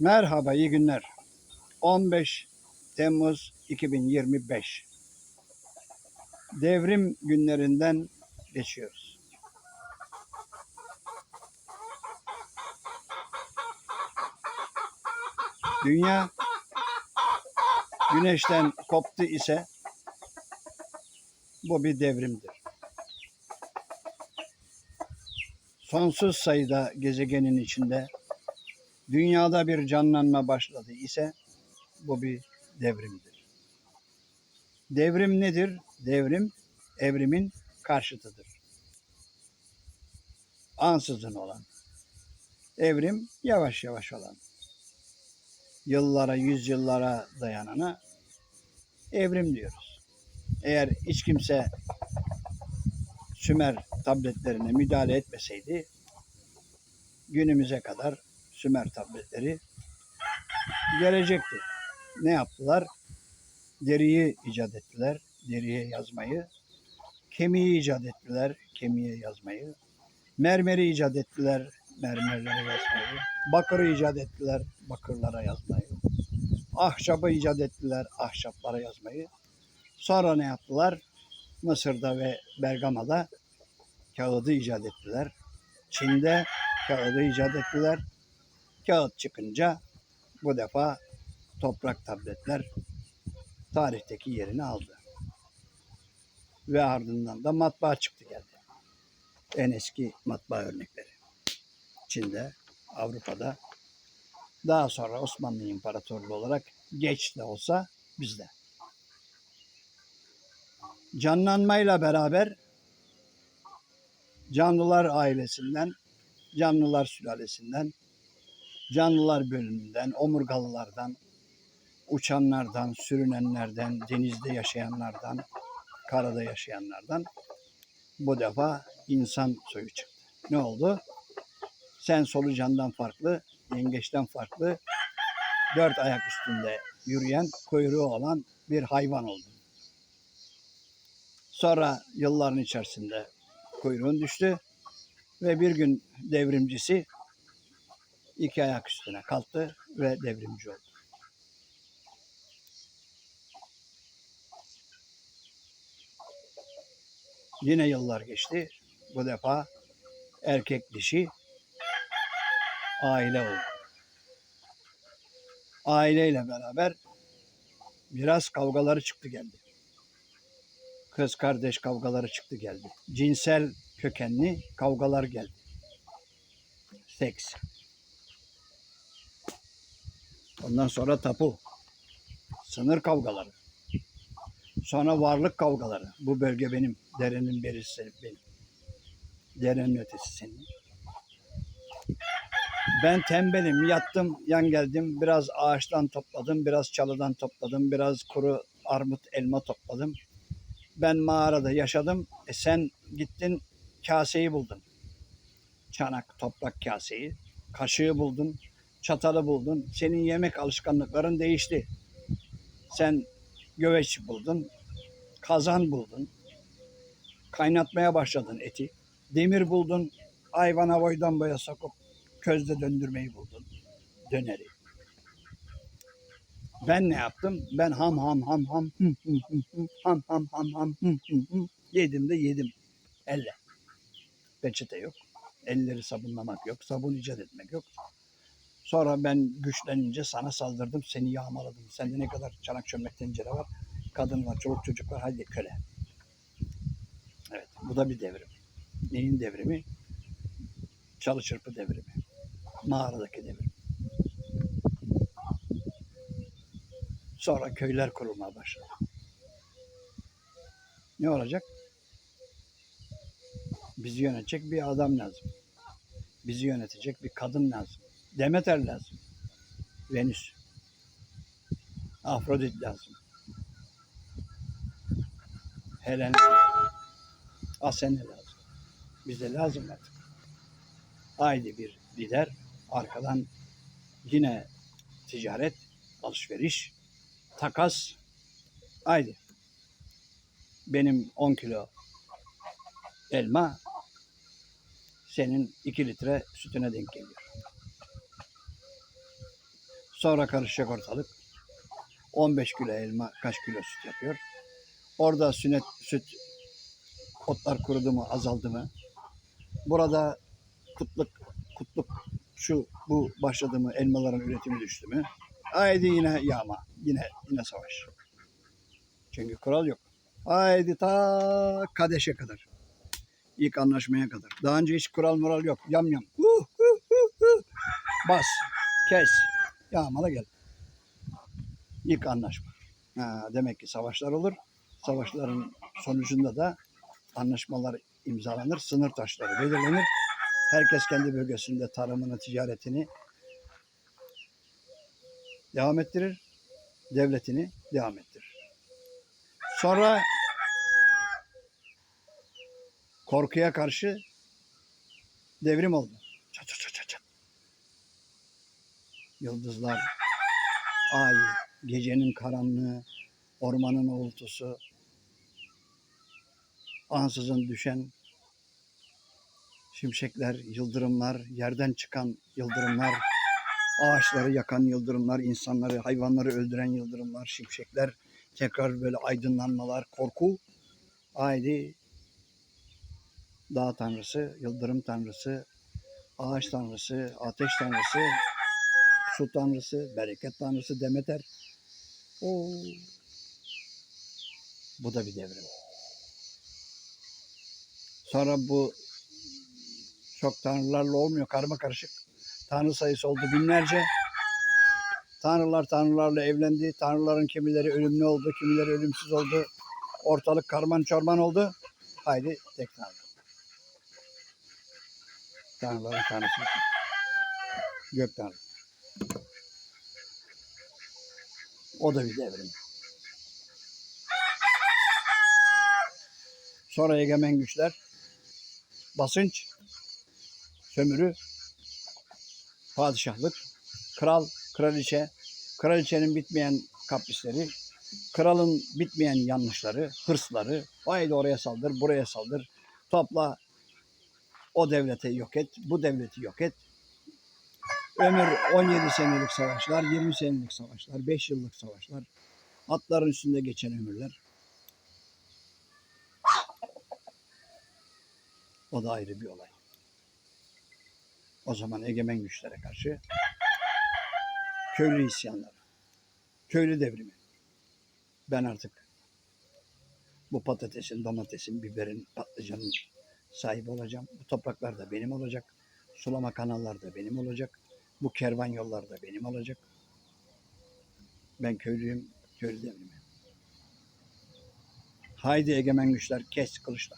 Merhaba, iyi günler. 15 Temmuz 2025. Devrim günlerinden geçiyoruz. Dünya güneşten koptu ise bu bir devrimdir. Sonsuz sayıda gezegenin içinde dünyada bir canlanma başladı ise bu bir devrimdir. Devrim nedir? Devrim evrimin karşıtıdır. Ansızın olan. Evrim yavaş yavaş olan. Yıllara, yüzyıllara dayanana evrim diyoruz. Eğer hiç kimse Sümer tabletlerine müdahale etmeseydi günümüze kadar Sümer tabletleri gelecekti. Ne yaptılar? Deriyi icat ettiler, deriye yazmayı. Kemiği icat ettiler, kemiğe yazmayı. Mermeri icat ettiler, mermerlere yazmayı. Bakırı icat ettiler, bakırlara yazmayı. Ahşabı icat ettiler, ahşaplara yazmayı. Sonra ne yaptılar? Mısır'da ve Bergama'da kağıdı icat ettiler. Çin'de kağıdı icat ettiler. Kağıt çıkınca bu defa toprak tabletler tarihteki yerini aldı. Ve ardından da matbaa çıktı geldi. En eski matbaa örnekleri. Çin'de, Avrupa'da, daha sonra Osmanlı İmparatorluğu olarak geç de olsa bizde. Canlanmayla beraber canlılar ailesinden, canlılar sülalesinden, canlılar bölümünden, omurgalılardan, uçanlardan, sürünenlerden, denizde yaşayanlardan, karada yaşayanlardan bu defa insan soyu çıktı. Ne oldu? Sen solucandan farklı, yengeçten farklı, dört ayak üstünde yürüyen, kuyruğu olan bir hayvan oldun. Sonra yılların içerisinde kuyruğun düştü ve bir gün devrimcisi iki ayak üstüne kalktı ve devrimci oldu. Yine yıllar geçti. Bu defa erkek dişi aile oldu. Aileyle beraber biraz kavgaları çıktı geldi. Kız kardeş kavgaları çıktı geldi. Cinsel kökenli kavgalar geldi. Seks. Ondan sonra tapu. Sınır kavgaları. Sonra varlık kavgaları. Bu bölge benim. Derenin berisi benim. Derenin ötesi senin. Ben tembelim. Yattım, yan geldim. Biraz ağaçtan topladım, biraz çalıdan topladım, biraz kuru armut, elma topladım. Ben mağarada yaşadım. E sen gittin kaseyi buldun. Çanak, toprak kaseyi. Kaşığı buldun, çatalı buldun. Senin yemek alışkanlıkların değişti. Sen göveç buldun, kazan buldun. Kaynatmaya başladın eti. Demir buldun, hayvana boydan boya sokup közde döndürmeyi buldun. Döneri. Ben ne yaptım? Ben ham ham ham ham hım hım hım hım, ham ham ham ham hım hım hım yedim de yedim. Elle. Peçete yok. Elleri sabunlamak yok. Sabun icat etmek yok. Sonra ben güçlenince sana saldırdım. Seni yağmaladım. Sende ne kadar çanak çömlek tencere var. Kadın var, çoluk çocuk var. Hadi köle. Evet. Bu da bir devrim. Neyin devrimi? Çalı çırpı devrimi. Mağaradaki devrim. Sonra köyler kurulmaya başladı. Ne olacak? Bizi yönetecek bir adam lazım. Bizi yönetecek bir kadın lazım. Demeter lazım. Venüs. Afrodit lazım. Helen lazım. Asene lazım. Bize lazım artık. Haydi bir lider. Arkadan yine ticaret, alışveriş, takas. Haydi. Benim 10 kilo elma senin 2 litre sütüne denk geliyor. Sonra karışacak ortalık. 15 kilo elma kaç kilo süt yapıyor. Orada sünnet süt otlar kurudu mu azaldı mı? Burada kutluk kutluk şu bu başladı mı elmaların üretimi düştü mü? Haydi yine yağma. Yine yine savaş. Çünkü kural yok. Haydi ta Kadeş'e kadar. İlk anlaşmaya kadar. Daha önce hiç kural moral yok. Yam yam. Huh, huh, huh, huh. Bas. Kes. Yağmala gel. İlk anlaşma. Ha, demek ki savaşlar olur. Savaşların sonucunda da anlaşmalar imzalanır. Sınır taşları belirlenir. Herkes kendi bölgesinde tarımını, ticaretini devam ettirir. Devletini devam ettirir. Sonra korkuya karşı devrim oldu. Çat çat çat. Yıldızlar, ay, gecenin karanlığı, ormanın uğultusu, ansızın düşen şimşekler, yıldırımlar, yerden çıkan yıldırımlar, ağaçları yakan yıldırımlar, insanları, hayvanları öldüren yıldırımlar, şimşekler, tekrar böyle aydınlanmalar, korku. Haydi dağ tanrısı, yıldırım tanrısı, ağaç tanrısı, ateş tanrısı, su tanrısı, bereket tanrısı Demeter. Oo. Bu da bir devrim. Sonra bu çok tanrılarla olmuyor, karma karışık. Tanrı sayısı oldu binlerce. Tanrılar tanrılarla evlendi. Tanrıların kimileri ölümlü oldu, kimileri ölümsüz oldu. Ortalık karman çorman oldu. Haydi tek tanrı. Tanrıların tanrısı. Gök tanrı. O da bir devrim. Sonra egemen güçler basınç, sömürü, padişahlık, kral, kraliçe, kraliçenin bitmeyen kaprisleri, kralın bitmeyen yanlışları, hırsları, haydi oraya saldır, buraya saldır, topla, o devleti yok et, bu devleti yok et. Ömür 17 senelik savaşlar, 20 senelik savaşlar, 5 yıllık savaşlar, atların üstünde geçen ömürler. O da ayrı bir olay. O zaman egemen güçlere karşı köylü isyanları, köylü devrimi. Ben artık bu patatesin, domatesin, biberin, patlıcanın sahibi olacağım. Bu topraklar da benim olacak. Sulama kanallar da benim olacak. Bu kervan yollar da benim olacak. Ben köylüyüm, köylü devrimi. Haydi egemen güçler kes kılıçla.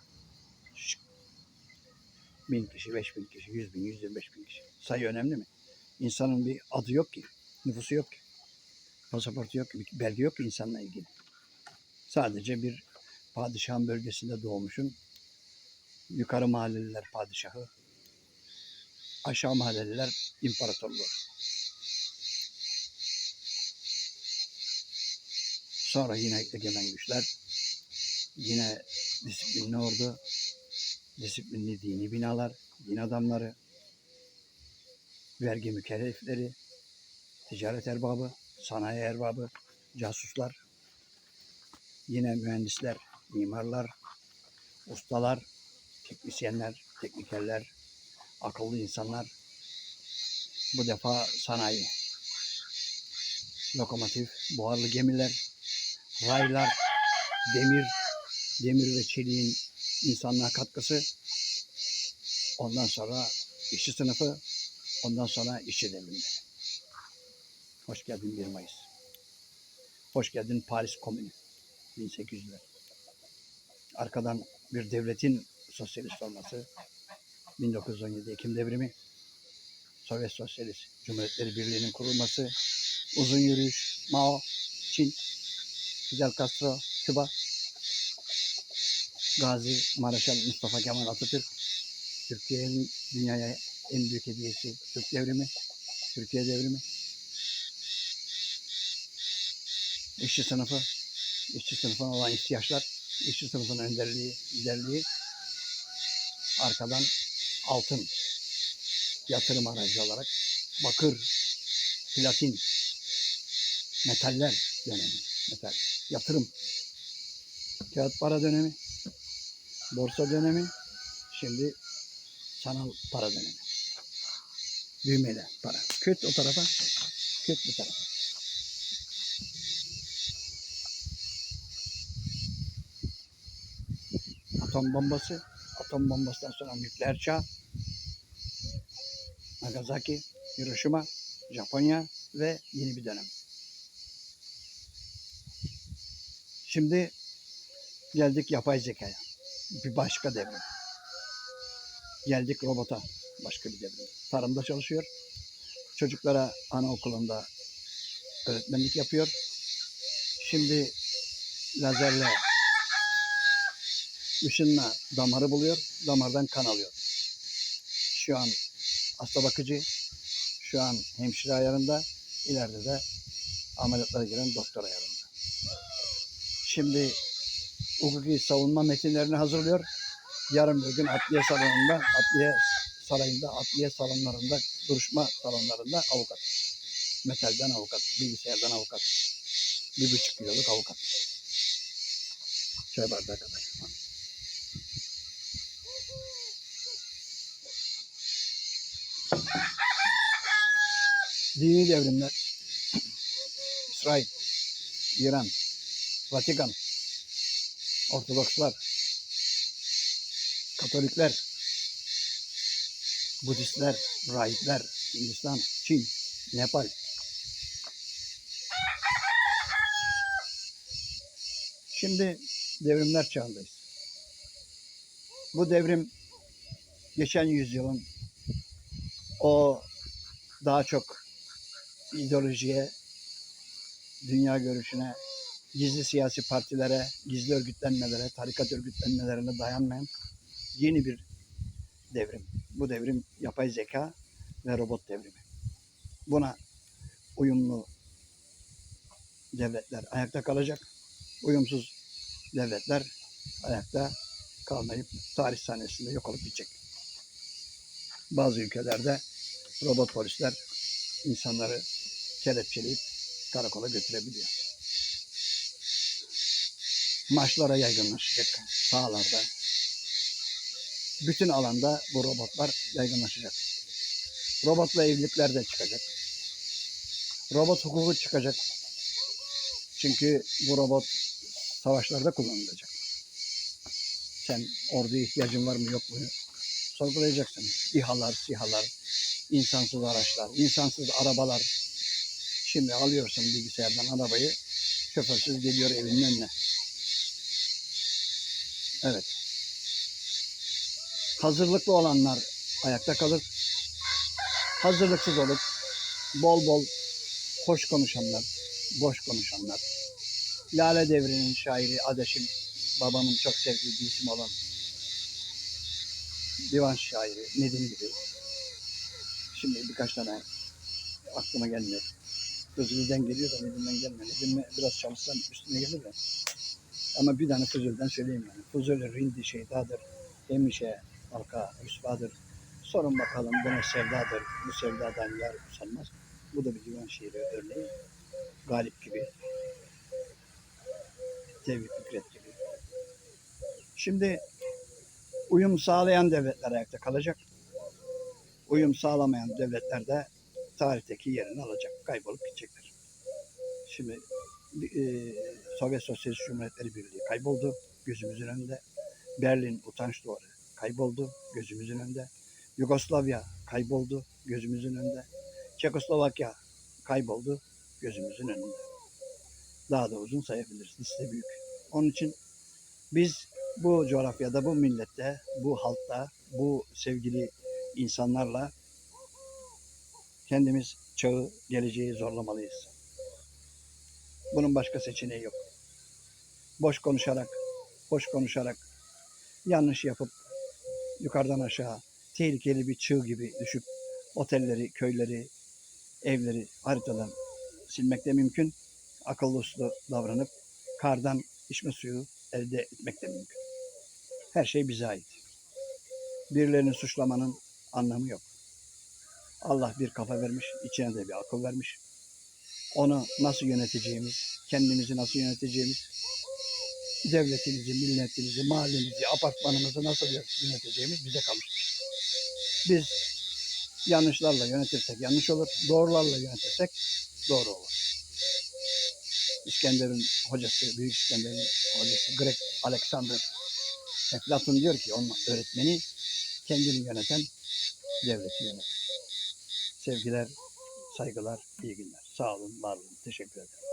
Şık. Bin kişi, beş bin kişi, yüz bin, yüz yirmi beş bin kişi. Sayı önemli mi? İnsanın bir adı yok ki, nüfusu yok ki. Pasaportu yok ki, belge yok ki insanla ilgili. Sadece bir padişahın bölgesinde doğmuşun yukarı mahalleliler padişahı, aşağı mahalleliler imparatorluğu. Sonra yine egemen güçler, yine disiplinli ordu, disiplinli dini binalar, din adamları, vergi mükellefleri, ticaret erbabı, sanayi erbabı, casuslar, yine mühendisler, mimarlar, ustalar, teknisyenler, teknikerler, akıllı insanlar. Bu defa sanayi, lokomotif, buharlı gemiler, raylar, demir, demir ve çeliğin insanlığa katkısı. Ondan sonra işçi sınıfı, ondan sonra işçi devrimi. Hoş geldin 1 Mayıs. Hoş geldin Paris Komünü 1800'ler. Arkadan bir devletin sosyalist olması, 1917 Ekim devrimi, Sovyet Sosyalist Cumhuriyetleri Birliği'nin kurulması, uzun yürüyüş, Mao, Çin, Fidel Castro, Küba, Gazi Maraşal Mustafa Kemal Atatürk, Türkiye'nin dünyaya en büyük hediyesi Türk devrimi, Türkiye devrimi, işçi sınıfı, işçi sınıfına olan ihtiyaçlar, işçi sınıfının önderliği, liderliği, arkadan altın yatırım aracı olarak bakır, platin Metaller dönemi. Metal. Yatırım. Kağıt para dönemi. Borsa dönemi. Şimdi sanal para dönemi. Büyümeyle para. Küt o tarafa. Küt bu tarafa. Atom bombası. Atom bombasından sonra nükleer çağ. Nagasaki, Hiroşima, Japonya ve yeni bir dönem. Şimdi geldik yapay zekaya. Bir başka devrim. Geldik robota. Başka bir devrim. Tarımda çalışıyor. Çocuklara anaokulunda öğretmenlik yapıyor. Şimdi lazerle ışınla damarı buluyor. Damardan kan alıyor. Şu an hasta bakıcı, şu an hemşire ayarında, ileride de ameliyatlara giren doktor ayarında. Şimdi hukuki savunma metinlerini hazırlıyor. Yarın bir gün adliye salonunda, adliye sarayında, adliye salonlarında, duruşma salonlarında avukat. Metalden avukat, bilgisayardan avukat. Bir buçuk kiloluk avukat. Çay bardağı kadar. Dini devrimler. İsrail, İran, Vatikan, Ortodokslar, Katolikler, Budistler, Rahipler, Hindistan, Çin, Nepal. Şimdi devrimler çağındayız. Bu devrim geçen yüzyılın o daha çok ideolojiye, dünya görüşüne, gizli siyasi partilere, gizli örgütlenmelere, tarikat örgütlenmelerine dayanmayan yeni bir devrim. Bu devrim yapay zeka ve robot devrimi. Buna uyumlu devletler ayakta kalacak. Uyumsuz devletler ayakta kalmayıp tarih sahnesinde yok olup gidecek. Bazı ülkelerde robot polisler insanları kelepçeleyip karakola götürebiliyor. Maçlara yaygınlaşacak sahalarda. Bütün alanda bu robotlar yaygınlaşacak. Robotla evlilikler de çıkacak. Robot hukuku çıkacak. Çünkü bu robot savaşlarda kullanılacak. Sen orduya ihtiyacın var mı yok mu sorgulayacaksın. İHA'lar, SİHA'lar, insansız araçlar, insansız arabalar. Şimdi alıyorsun bilgisayardan arabayı, şoförsüz geliyor evinin önüne. Evet. Hazırlıklı olanlar ayakta kalır. Hazırlıksız olup bol bol hoş konuşanlar, boş konuşanlar. Lale Devri'nin şairi Adeşim, babamın çok sevdiği bir isim olan divan şairi Nedim gibi. Şimdi birkaç tane aklıma gelmiyor. Fızıl'den geliyor da Nedim'den gelmiyor. Nedim'e biraz çalışsam üstüne gelir de. Ama bir tane Fızıl'den söyleyeyim yani. Fızıl rindi şeydadır. Demişe halka hüsvadır. Sorun bakalım bu ne sevdadır. Bu sevdadan yar usanmaz. Bu da bir divan şiiri örneği. Galip gibi. Tevfik Fikret gibi. Şimdi uyum sağlayan devletler ayakta kalacak. Uyum sağlamayan devletler de tarihteki yerini alacak. Kaybolup gidecekler. Şimdi e, Sovyet Sosyalist Cumhuriyetleri Birliği kayboldu gözümüzün önünde. Berlin utanç duvarı kayboldu gözümüzün önünde. Yugoslavya kayboldu gözümüzün önünde. Çekoslovakya kayboldu gözümüzün önünde. Daha da uzun sayabiliriz. Liste büyük. Onun için biz bu coğrafyada, bu millette, bu halkta, bu sevgili insanlarla kendimiz çağı, geleceği zorlamalıyız. Bunun başka seçeneği yok. Boş konuşarak, hoş konuşarak, yanlış yapıp yukarıdan aşağı tehlikeli bir çığ gibi düşüp otelleri, köyleri, evleri haritadan silmek de mümkün. Akıllı uslu davranıp kardan içme suyu elde etmek de mümkün. Her şey bize ait. Birilerini suçlamanın anlamı yok. Allah bir kafa vermiş, içine de bir akıl vermiş. onu nasıl yöneteceğimiz, kendimizi nasıl yöneteceğimiz, devletimizi, milletimizi, mahallemizi, apartmanımızı nasıl yöneteceğimiz bize kalmış. Biz yanlışlarla yönetirsek yanlış olur, doğrularla yönetirsek doğru olur. İskender'in hocası, Büyük İskender'in hocası Greg Alexander Eflatun diyor ki onun öğretmeni kendini yöneten devleti yönetir. Sevgiler, saygılar, iyi günler. Sağ olun, var olun. Teşekkür ederim.